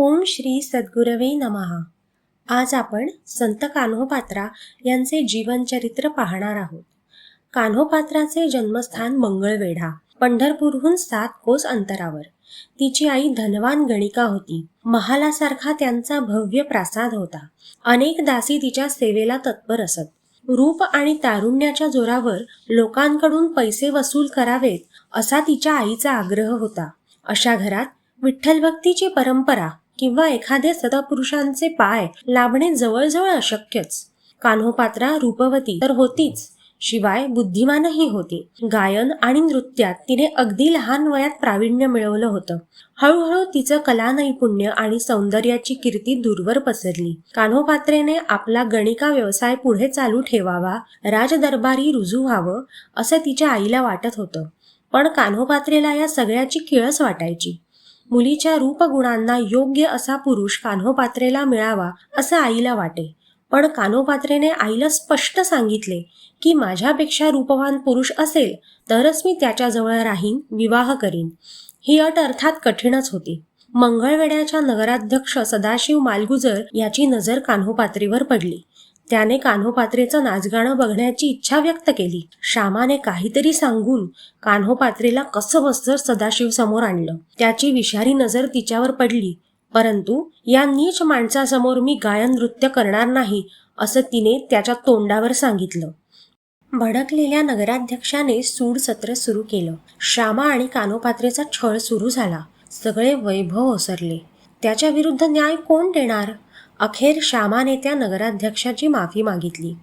ओम श्री सद्गुरवे नमहा आज आपण संत कान्होपात्रा यांचे जीवनचरित्र पाहणार आहोत. कान्होपात्राचे जन्मस्थान मंगळवेढा पंढरपूरहून सात कोस अंतरावर. तिची आई धनवान गणिका होती. महालासारखा त्यांचा भव्य प्रासाद होता. अनेक दासी तिच्या सेवेला तत्पर असत. रूप आणि तारुण्याच्या जोरावर लोकांकडून पैसे वसूल करावेत असा तिच्या आईचा आग्रह होता. अशा घरात विठ्ठल भक्तीची परंपरा किंवा एखाद्या सदापुरुषांचे पाय लाभणे जवळजवळ अशक्यच. कान्होपात्रा रूपवती तर होतीच शिवाय बुद्धिमानही होती. गायन आणि नृत्यात तिने अगदी लहान वयात प्रावीण्य मिळवलं होतं. हळूहळू तिचं कला नैपुण्य आणि सौंदर्याची कीर्ती दूरवर पसरली. कान्होपात्रेने आपला गणिका व्यवसाय पुढे चालू ठेवावा राजदरबारी रुजू व्हावं असं तिच्या आईला वाटत होतं. पण कान्होपात्रेला या सगळ्याची किळस वाटायची. मुलीच्या रूपगुणांना योग्य असा पुरुष कान्होपात्रेला मिळावा असं आईला वाटे. पण कान्होपात्रेने आईला स्पष्ट सांगितले की माझ्यापेक्षा रूपवान पुरुष असेल तरच मी त्याच्याजवळ राहीन विवाह करीन. ही अट अर्थात कठीणच होती. मंगळवेड्याच्या नगराध्यक्ष सदाशिव मालगुजर याची नजर कान्होपात्रेवर पडली. त्याने कान्होपात्रेचं नाचगाणं बघण्याची इच्छा व्यक्त केली. श्यामाने काहीतरी सांगून कान्होपात्रेला कसं बसर सदाशिव समोर आणलं. त्याची विषारी नजर तिच्यावर पडली. परंतु या नीच माणसासमोर मी गायन नृत्य करणार नाही असं तिने त्याच्या तोंडावर सांगितलं. भडकलेल्या नगराध्यक्षाने सूड सत्र सुरू केलं. श्यामा आणि कानोपात्रेचा छळ सुरू झाला. सगळे वैभव ओसरले. त्याच्या विरुद्ध न्याय कोण देणार? अखेर श्यामाने त्या नगराध्यक्षाची माफी मागितली.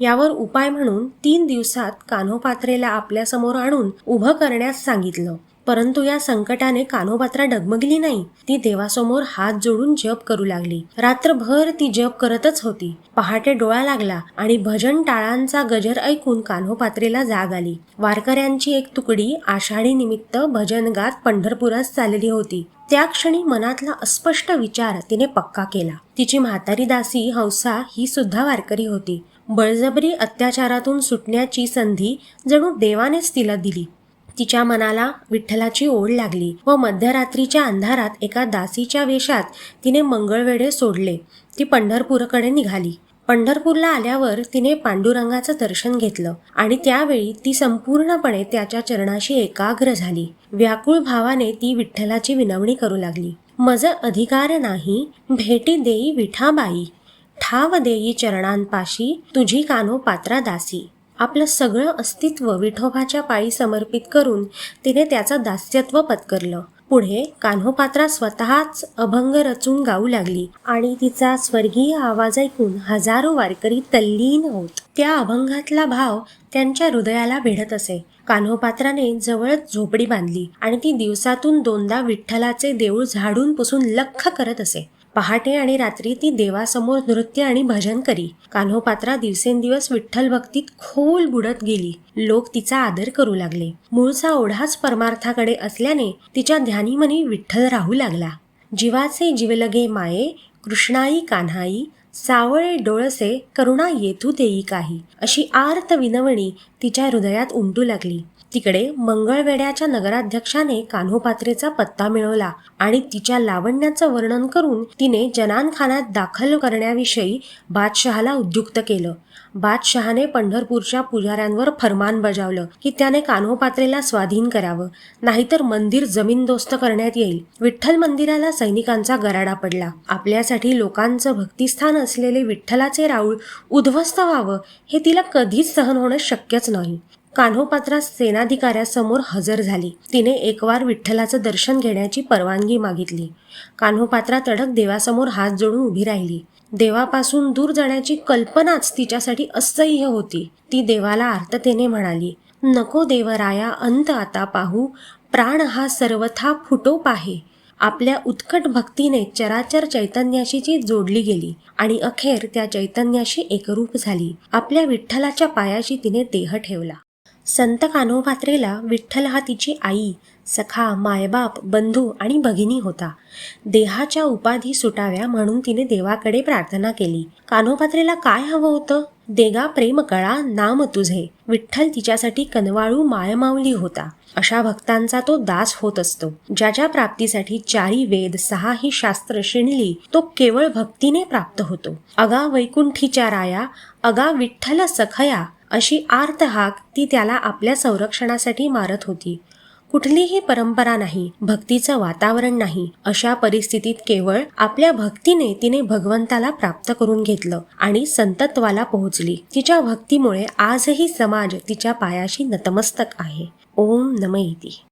यावर उपाय म्हणून तीन दिवसात कान्होपात्रेला आपल्यासमोर आणून उभं करण्यास सांगितलं. परंतु या संकटाने कान्होपात्रा डगमगली नाही. ती देवासमोर हात जोडून जप करू लागली. रात्रभर ती जप करतच होती. पहाटे डोळा लागला आणि भजन टाळांचा गजर ऐकून कान्होपात्रेला जाग आली. वारकऱ्यांची एक तुकडी आषाढी निमित्त भजन गात पंढरपुरात चालली होती. त्या क्षणी मनातला अस्पष्ट विचार तिने पक्का केला. तिची म्हातारी दासी हौसा ही सुद्धा वारकरी होती. बळजबरी अत्याचारातून सुटण्याची संधी जणू देवानेच तिला दिली. तिच्या मनाला विठ्ठलाची ओढ लागली व मध्यरात्रीच्या अंधारात एका दासीच्या वेशात तिने मंगळवेढे सोडले. ती पंढरपूरकडे निघाली. पंढरपूरला आल्यावर तिने पांडुरंगाचं दर्शन घेतलं आणि त्यावेळी ती संपूर्णपणे त्याच्या चरणाशी एकाग्र झाली. व्याकुळ भावाने ती विठ्ठलाची विनवणी करू लागली. मज अधिकार नाही भेटी देई विठाबाई. ठाव देई चरणांपाशी तुझी कानो पात्रा दासी. आपलं सगळं अस्तित्व विठोबाच्या पायी समर्पित करून तिने त्याचं दास्यत्व पत्करलं. पुढे कान्होपात्रा स्वतःच अभंग रचून गाऊ लागली आणि तिचा स्वर्गीय आवाज ऐकून हजारो वारकरी तल्लीन होत. त्या अभंगातला भाव त्यांच्या हृदयाला भिडत असे. कान्होपात्राने जवळच झोपडी बांधली आणि ती दिवसातून दोनदा विठ्ठलाचे देऊळ झाडून पुसून लख करत असे. पहाटे आणि रात्री ती देवासमोर नृत्य आणि भजन करी. कान्होपात्रा दिवसेंदिवस विठ्ठल भक्तीत खोल बुडत गेली. लोक तिचा आदर करू लागले. मूळचा ओढाच परमार्थाकडे असल्याने तिच्या ध्यानीमनी विठ्ठल राहू लागला. जीवाचे जीवलगे माये कृष्णाई कान्हाई सावळे डोळसे करुणा येथू देई काही. अशी आर्त विनवणी तिच्या हृदयात उमटू लागली. तिकडे मंगळवेड्याच्या नगराध्यक्षाने कान्होपात्रेचा पत्ता मिळवला आणि तिच्या लावण्याचं वर्णन करून तिने जनानखानात दाखल करण्याविषयी बादशहाला उद्युक्त केलं. बादशहाने पंढरपूरच्या पुजाऱ्यांवर फरमान बजावलं की त्याने कान्होपात्रेला स्वाधीन करावं नाहीतर मंदिर जमीनदोस्त करण्यात येईल. विठ्ठल मंदिराला सैनिकांचा गराडा पडला. आपल्यासाठी लोकांचं भक्तिस्थान असलेले विठ्ठलाचे राऊळ उद्ध्वस्त व्हावं हे तिला कधीच सहन होणं शक्यच नाही. कान्होपात्रा सेनाधिकाऱ्यासमोर हजर झाली. तिने एकवार विठ्ठलाचं दर्शन घेण्याची परवानगी मागितली. कान्होपात्रा तडक देवासमोर हात जोडून उभी राहिली. देवापासून दूर जाण्याची कल्पनाच तिच्यासाठी असह्य होती. ती देवाला आर्ततेने म्हणाली नको देवराया अंत आता पाहू. प्राण हा सर्वथा फुटो पाहे आपल्या उत्कट भक्तीने चराचर चैतन्याशीची जोडली गेली आणि अखेर त्या चैतन्याशी एकरूप झाली. आपल्या विठ्ठलाच्या पायाशी तिने देह ठेवला. संत कान्होपात्रेला विठ्ठल हा तिची आई सखा मायबाप बंधू आणि भगिनी होता. देहाच्या उपाधी सुटाव्या म्हणून तिने देवाकडे प्रार्थना केली. कानोपात्रेला काय हवं होतं? देगा प्रेम कळा नाम तुझे. विठ्ठल तिच्यासाठी कनवाळू मायमावली होता. अशा भक्तांचा तो दास होत असतो. ज्याच्या प्राप्तीसाठी चारी वेद सहा ही शास्त्र शिणली तो केवळ भक्तीने प्राप्त होतो. अगा वैकुंठीच्या राया अगा विठ्ठल सखया अशी आर्त हाक ती त्याला आपल्या संरक्षणासाठी मारत होती. कुठलीही परंपरा नाही भक्तीचं वातावरण नाही अशा परिस्थितीत केवळ आपल्या भक्तीने तिने भगवंताला प्राप्त करून घेतलं आणि संतत्वाला पोहोचली. तिच्या भक्तीमुळे आजही समाज तिच्या पायाशी नतमस्तक आहे. ओम नम इति.